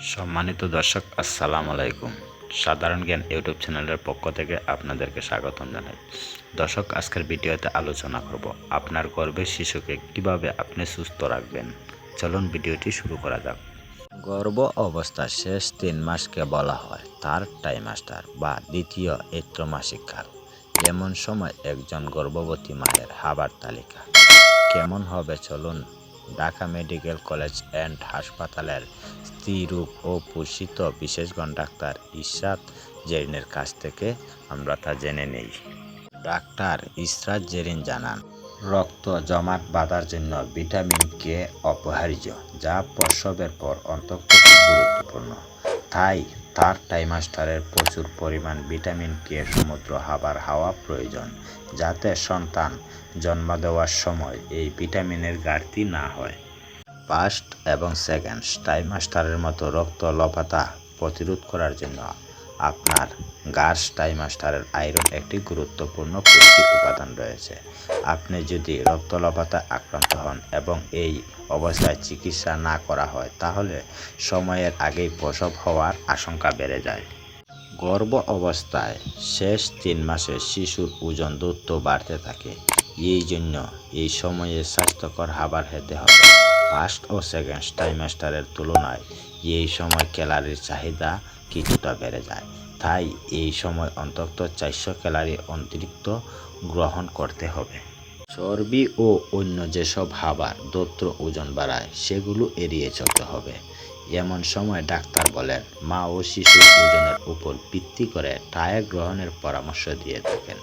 সম্মানিত দর্শক, আসসালামু আলাইকুম। সাধারণ জ্ঞান ইউটিউব চ্যানেলের পক্ষ থেকে আপনাদেরকে স্বাগতম জানাই। দর্শক, আজকের ভিডিওতে আলোচনা করব আপনার গর্ভের শিশুকে কীভাবে আপনি সুস্থ রাখবেন। চলুন ভিডিওটি শুরু করা যাক। গর্ভ অবস্থার শেষ তিন মাসকে বলা হয়। তার টাইমাস্টার বা দ্বিতীয় মাসিক কাল। এমন সময় একজন গর্ভবতী মায়ের হাবার তালিকা। কেমন হবে? চলুন ঢাকা মেডিকেল কলেজ অ্যান্ড হাসপাতালের স্ত্রীরোগ ও পুষিত বিশেষগণ ডাক্তার ইশরাত জেরিনের কাছ থেকে আমরা তা জেনে নেই। ডাক্তার ইসরাত জেরিন জানান, রক্ত জমাট বাঁধার জন্য ভিটামিন কে অপরিহার্য, যা প্রসবের পর অন্তত গুরুত্বপূর্ণ। তাই তার টাইমাস্টারের প্রচুর পরিমাণ ভিটামিন কে সমুদ্র হাবার হাওয়া প্রয়োজন, যাতে সন্তান জন্ম দেওয়ার সময় এই ভিটামিনের ঘাটতি না হয়। ফার্স্ট এবং সেকেন্ড টাইমাস্টারের মতো রক্ত লপাতা প্রতিরোধ করার জন্য আপনার গার্স টাইমাস্টারের আয়রন একটি গুরুত্বপূর্ণ পুষ্টি উপাদান রয়েছে। আপনি যদি রক্তলপাতা আক্রান্ত হন এবং এই অবস্থায় চিকিৎসা না করা হয়, তাহলে সময়ের আগেই প্রসব হওয়ার আশঙ্কা বেড়ে যায়। গর্ভ অবস্থায় শেষ তিন মাসে শিশুর ওজন দ্রুত বাড়তে থাকে। এই জন্য এই সময়ে স্বাস্থ্যকর খাবার খেতে হবে। ফার্স্ট ও সেকেন্ড টাইমাস্টারের তুলনায় এই সময় ক্যালারির চাহিদা কিছুটা বেড়ে যায়। তাই এই সময় অন্তত চারশো ক্যালারি অতিরিক্ত গ্রহণ করতে হবে। চর্বি ও অন্য যেসব খাবার দত্ত ওজন বাড়ায়, সেগুলো এড়িয়ে চলতে হবে। এমন সময় ডাক্তার বলেন, মা ও শিশুর ওজনের উপর ভিত্তি করে টায়ার গ্রহণের পরামর্শ দিয়ে থাকেন।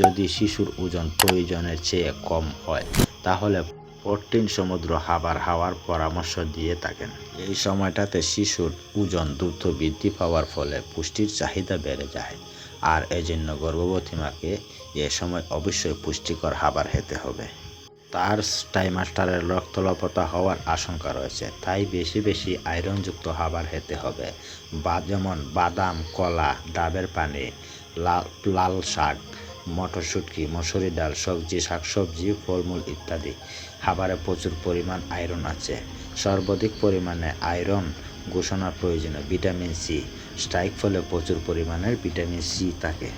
যদি শিশুর ওজন প্রয়োজনের চেয়ে কম হয়, তাহলে প্রোটিন সমুদ্র খাবার খাওয়ার পরামর্শ দিয়ে থাকেন। এই সময়টাতে শিশুর ওজন দ্রুত বৃদ্ধি পাওয়ার ফলে পুষ্টির চাহিদা বেড়ে যায়। আর এজন্য গর্ভবতী মাকে এ সময় অবশ্যই পুষ্টিকর খাবার খেতে হবে। তার টাইমাস্টারের রক্তলপতা হওয়ার আশঙ্কা রয়েছে। তাই বেশি বেশি আয়রনযুক্ত খাবার খেতে হবে। বা যেমন বাদাম, কলা, ডাবের পানি, লাল লাল শাক মটরশুটকি মসুরি ডাল, সবজি, শাকসবজি, ফলমূল ইত্যাদি। খাবারে প্রচুর পরিমাণ আয়রন আছে। সর্বাধিক পরিমাণে আয়রন ঘোষণা প্রয়োজনীয় ভিটামিন সি। স্ট্রাইক ফলে প্রচুর পরিমাণের ভিটামিন সি থাকে।